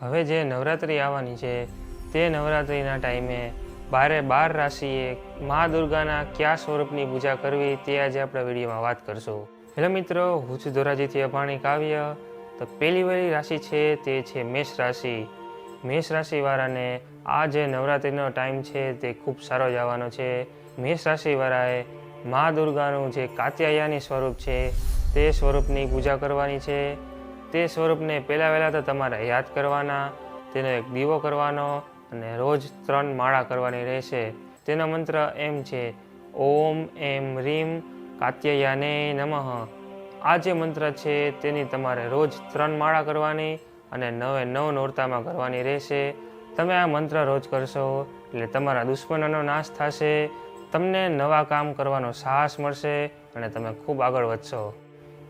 હવે જે નવરાત્રિ આવવાની છે, તે નવરાત્રિના ટાઈમે બારે બાર રાશિએ મા દુર્ગાના કયા સ્વરૂપની પૂજા કરવી તે આજે આપણે વિડીયોમાં વાત કરશું. હેલો મિત્રો, હું છું ધોરાજીથી અભાણી કાવ્ય. તો પહેલી વહેલી રાશિ છે તે છે મેષ રાશિ. મેષ રાશિવાળાને આ જે નવરાત્રિનો ટાઈમ છે તે ખૂબ સારો જવાનો છે. મેષ રાશિવાળાએ મા દુર્ગાનું જે કાત્યાયાની સ્વરૂપ છે, તે સ્વરૂપની પૂજા કરવાની છે. તે સ્વરૂપને પહેલાં વહેલાં તો તમારે યાદ કરવાના, તેનો એક દીવો કરવાનો અને રોજ ત્રણ માળા કરવાની રહેશે. તેનો મંત્ર એમ છે, ઓમ એમ રીમ કાત્યયાને નમઃ. આ જે મંત્ર છે તેની તમારે રોજ ત્રણ માળા કરવાની અને નવે નવ નોરતામાં કરવાની રહેશે. તમે આ મંત્ર રોજ કરશો એટલે તમારા દુશ્મનોનો નાશ થશે, તમને નવા કામ કરવાનો સાહસ મળશે અને તમે ખૂબ આગળ વધશો.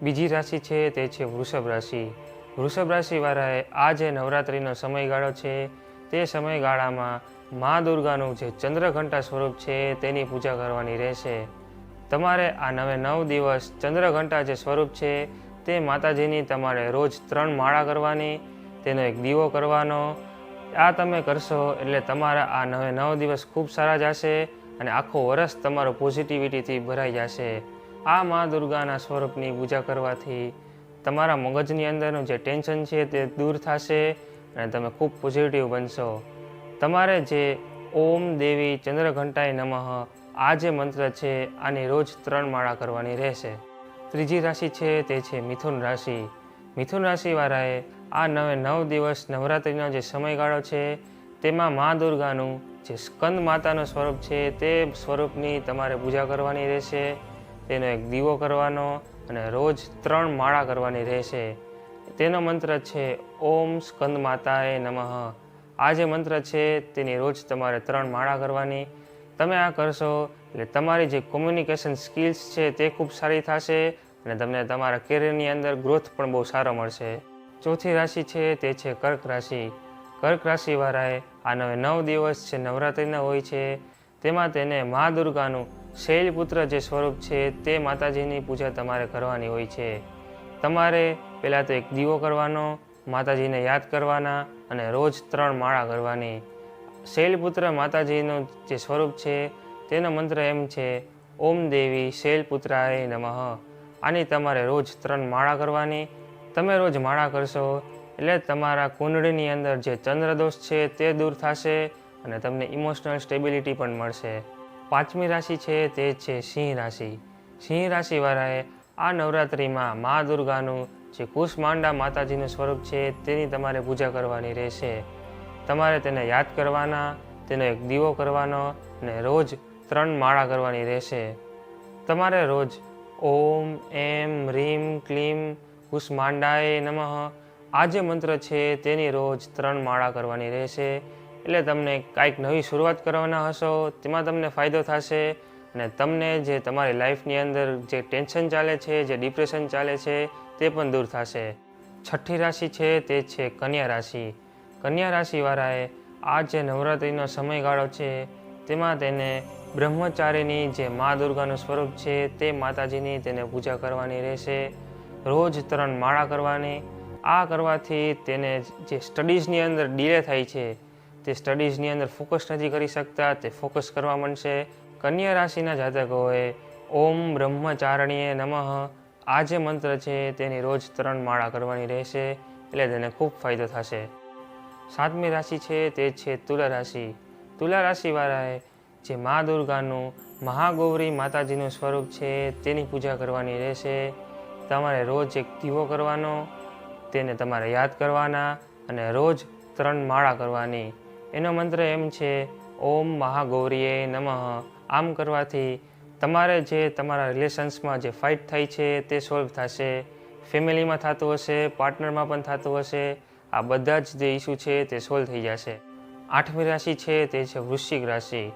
બીજી રાશિ છે તે છે વૃષભ રાશિ. વૃષભ રાશિવાળાએ આ જે નવરાત્રિનો સમયગાળો છે, તે સમયગાળામાં મા દુર્ગાનું જે ચંદ્રઘંટા સ્વરૂપ છે, તેની પૂજા કરવાની રહેશે. તમારે આ નવે નવ દિવસ ચંદ્રઘંટા જે સ્વરૂપ છે, તે માતાજીની તમારે રોજ ત્રણ માળા કરવાની, તેનો એક દીવો કરવાનો. આ તમે કરશો એટલે તમારા આ નવે નવ દિવસ ખૂબ સારા જશે અને આખો વર્ષ તમારો પોઝિટિવિટીથી ભરાઈ જશે. આ મા દુર્ગાના સ્વરૂપની પૂજા કરવાથી તમારા મગજની અંદરનું જે ટેન્શન છે તે દૂર થશે અને તમે ખૂબ પોઝિટિવ બનશો. તમારે જે ઓમ દેવી ચંદ્રઘંટાય નમઃ, આ જે મંત્ર છે, આની રોજ ત્રણ માળા કરવાની રહેશે. ત્રીજી રાશિ છે તે છે મિથુન રાશિ. મિથુન રાશિવાળાએ આ નવે નવ દિવસ નવરાત્રિનો જે સમયગાળો છે, તેમાં મા દુર્ગાનું જે સ્કંદ માતાનું સ્વરૂપ છે, તે સ્વરૂપની તમારે પૂજા કરવાની રહેશે. તેનો એક દીવો કરવાનો અને રોજ ત્રણ માળા કરવાની રહેશે. તેનો મંત્ર છે, ઓમ સ્કંદ માતાએ નમઃ. આ જે મંત્ર છે, તેની રોજ તમારે ત્રણ માળા કરવાની. તમે આ કરશો એટલે તમારી જે કોમ્યુનિકેશન સ્કિલ્સ છે, તે ખૂબ સારી થશે અને તમને તમારા કેરિયરની અંદર ગ્રોથ પણ બહુ સારો મળશે. ચોથી રાશિ છે, તે છે કર્ક રાશિ. કર્ક રાશિવાળાએ આ નવે નવ દિવસ છે, નવરાત્રિના હોય છે. તેમાં તેને મા દુર્ગાનું શૈલપુત્ર જે સ્વરૂપ છે તે માતાજીની પૂજા તમારે કરવાની હોય છે. તમારે પહેલાં તો એક દીવો કરવાનો, માતાજીને યાદ કરવાના અને રોજ ત્રણ માળા કરવાની. શૈલપુત્ર માતાજીનું જે સ્વરૂપ છે તેનો મંત્ર એમ છે, ઓમ દેવી શૈલપુત્રાય નમઃ. આની તમારે રોજ ત્રણ માળા કરવાની. તમે રોજ માળા કરશો એટલે તમારા કુંડળીની અંદર જે ચંદ્રદોષ છે તે દૂર થશે અને તમને ઇમોશનલ સ્ટેબિલિટી પણ મળશે. પાંચમી રાશિ છે તે છે સિંહ રાશિ. સિંહ રાશિવાળાએ આ નવરાત્રિમાં મા દુર્ગાનું જે કુશમાંડા માતાજીનું સ્વરૂપ છે તેની તમારે પૂજા કરવાની રહેશે. તમારે તેને યાદ કરવાના, તેનો એક દીવો કરવાનો અને રોજ ત્રણ માળા કરવાની રહેશે. તમારે રોજ ઓમ, એમ, રીમ, ક્લીમ કુશમાંડાએ નમઃ આ જે મંત્ર છે તેની રોજ ત્રણ માળા કરવાની રહેશે. એટલે તમને કાંઈક નવી શરૂઆત કરવાના હશો, તેમાં તમને ફાયદો થશે અને તમને જે તમારી લાઈફની અંદર જે ટેન્શન ચાલે છે, જે ડિપ્રેશન ચાલે છે, તે પણ દૂર થશે. છઠ્ઠી રાશિ છે તે છે કન્યા રાશિ. કન્યા રાશિવાળાએ આ જે નવરાત્રિનો સમયગાળો છે, તેમાં તેને બ્રહ્મચારીની જે મા દુર્ગાનું સ્વરૂપ છે, તે માતાજીની તેને પૂજા કરવાની રહેશે. રોજ ત્રણ માળા કરવાની. આ કરવાથી તેને જે સ્ટડીઝની અંદર ડીલે થાય છે તે સ્ટડીઝની અંદર ફોકસ નથી કરી શકતા, તે ફોકસ કરવા માંડશે કન્યા રાશિના જાતકોએ. ઓમ બ્રહ્મચારણીએ નમઃ. આ જે મંત્ર છે તેની રોજ ત્રણ માળા કરવાની રહેશે, એટલે તેને ખૂબ ફાયદો થશે. સાતમી રાશિ છે તે છે તુલા રાશિ. તુલા રાશિવાળાએ જે મા દુર્ગાનું મહાગૌરી માતાજીનું સ્વરૂપ છે તેની પૂજા કરવાની રહેશે. તમારે રોજ એક દીવો કરવાનો, તેને તમારે યાદ કરવાના અને રોજ ત્રણ માળા કરવાની. એનો મંત્ર એમ છે, ઓમ મહાગૌરીએ નમઃ. આમ કરવાથી તમારે જે તમારા રિલેશન્સમાં જે ફાઇટ થાય છે તે સોલ્વ થશે. ફેમિલીમાં થતું હશે પાર્ટનરમાં પણ થતું હશે. આ બધા જ જે ઇસ્યુ છે તે સોલ્વ થઈ જશે. આઠમી રાશિ છે તે છે વૃશ્ચિક રાશિ.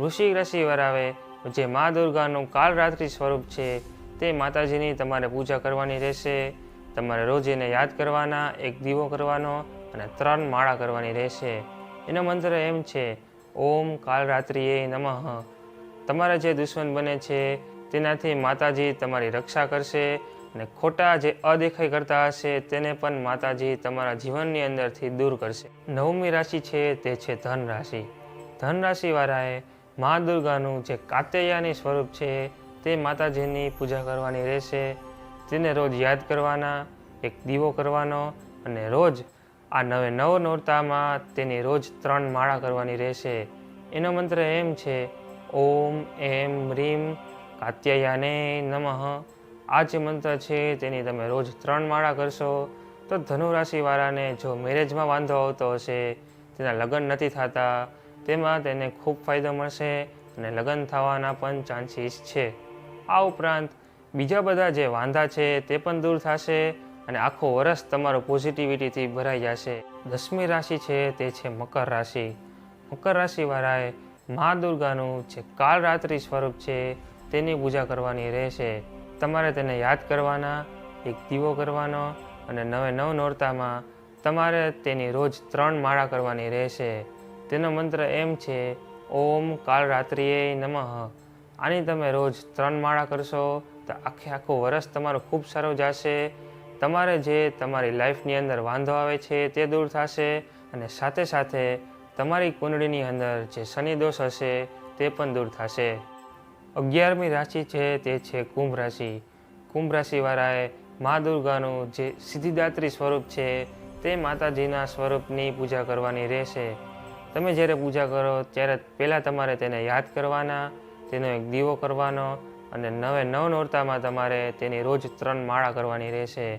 વૃશ્ચિક રાશિવાળાએ જે મા દુર્ગાનું કાલરાત્રિ સ્વરૂપ છે તે માતાજીની તમારે પૂજા કરવાની રહેશે. તમારે રોજ એને યાદ કરવાના, એક દીવો કરવાનો અને ત્રણ માળા કરવાની રહેશે. એનો મંત્ર એમ છે, ઓમ કાલરાત્રિએ નમઃ. તમારા જે દુશ્મન બને છે, તેનાથી માતાજી તમારી રક્ષા કરશે અને ખોટા જે અદેખાઈ કરતા હશે, તેને પણ માતાજી તમારા જીવનની અંદરથી દૂર કરશે. નવમી રાશિ છે, તે છે ધન રાશિ ધન રાશિવાળાએ મા દુર્ગાનું જે કાતૈયાની સ્વરૂપ છે, તે માતાજીની પૂજા કરવાની રહેશે. તેને રોજ યાદ કરવાના, એક દીવો કરવાનો અને રોજ આ નવે નવ નોરતામાં તેની રોજ ત્રણ માળા કરવાની રહેશે. એનો મંત્ર એમ છે, ઓમ, એમ, રીમ, કાત્યયાને નમઃ. આ જે મંત્ર છે, તેની તમે રોજ ત્રણ માળા કરશો, તો ધનુ રાશિવાળાને જો મેરેજમાં વાંધો આવતો હશે, તેના લગ્ન નથી થતા, તેમાં તેને ખૂબ ફાયદો મળશે અને લગ્ન થવાના પણ ચાન્સીસ છે. આ ઉપરાંત બીજા બધા જે વાંધા છે, તે પણ દૂર થશે અને આખો વર્ષ તમારો પોઝિટિવિટીથી ભરાઈ જશે. દસમી રાશિ છે તે છે મકર રાશિ. મકર રાશિવાળાએ મા દુર્ગાનું જે કાળરાત્રિ સ્વરૂપ છે તેની પૂજા કરવાની રહેશે. તમારે તેને યાદ કરવાના, એક દીવો કરવાનો અને નવે નવ નોરતામાં તમારે તેની રોજ ત્રણ માળા કરવાની રહેશે. તેનો મંત્ર એમ છે, ઓમ કાળરાત્રિએ નમઃ. આની તમે રોજ ત્રણ માળા કરશો તો આખે આખું વરસ તમારું ખૂબ સારું જશે. તમારે જે તમારી લાઈફની અંદર વાંધો આવે છે તે દૂર થશે અને સાથે સાથે તમારી કુંડળીની અંદર જે શનિ દોષ હશે તે પણ દૂર થશે. અગિયારમી રાશિ છે તે છે કુંભ રાશિ. કુંભ રાશિવાળાએ મા દુર્ગાનું જે સિદ્ધિદાત્રી સ્વરૂપ છે તે માતાજીના સ્વરૂપની પૂજા કરવાની રહેશે. તમે જ્યારે પૂજા કરો ત્યારે પહેલાં તમારે તેને યાદ કરવાના, તેનો એક દીવો કરવાનો અને નવે નવ નોરતામાં તમારે તેની રોજ ત્રણ માળા કરવાની રહેશે.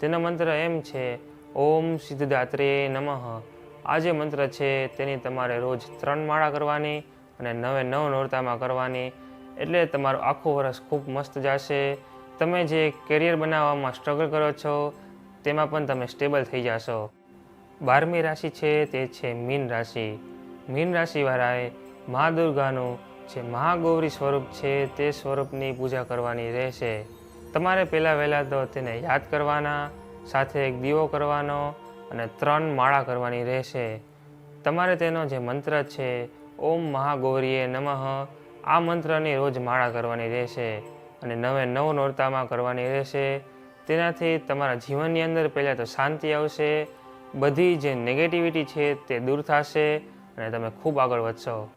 તેનો મંત્ર એમ છે, ઓમ સિદ્ધદાત્રે નમઃ. આ જે મંત્ર છે, તેની તમારે રોજ ત્રણ માળા કરવાની અને નવે નવ નોરતામાં કરવાની. એટલે તમારું આખું વર્ષ ખૂબ મસ્ત જશે. તમે જે કેરિયર બનાવવામાં સ્ટ્રગલ કરો છો, તેમાં પણ તમે સ્ટેબલ થઈ જશો. બારમી રાશિ છે, તે છે મીન રાશિ. મીન રાશિવાળાએ મા દુર્ગાનું જે મહાગૌરી સ્વરૂપ છે, તે સ્વરૂપની પૂજા કરવાની રહેશે. તમારે પહેલાં વહેલાં તો તેને યાદ કરવાના, સાથે એક દીવો કરવાનો અને ત્રણ માળા કરવાની રહેશે. તમારે તેનો જે મંત્ર છે, ઓમ મહાગૌરીએ નમઃ, આ મંત્રની રોજ માળા કરવાની રહેશે અને નવે નવ નોરતામાં કરવાની રહેશે. તેનાથી તમારા જીવનની અંદર પહેલાં તો શાંતિ આવશે, બધી જે નેગેટિવિટી છે તે દૂર થશે અને તમે ખૂબ આગળ વધશો.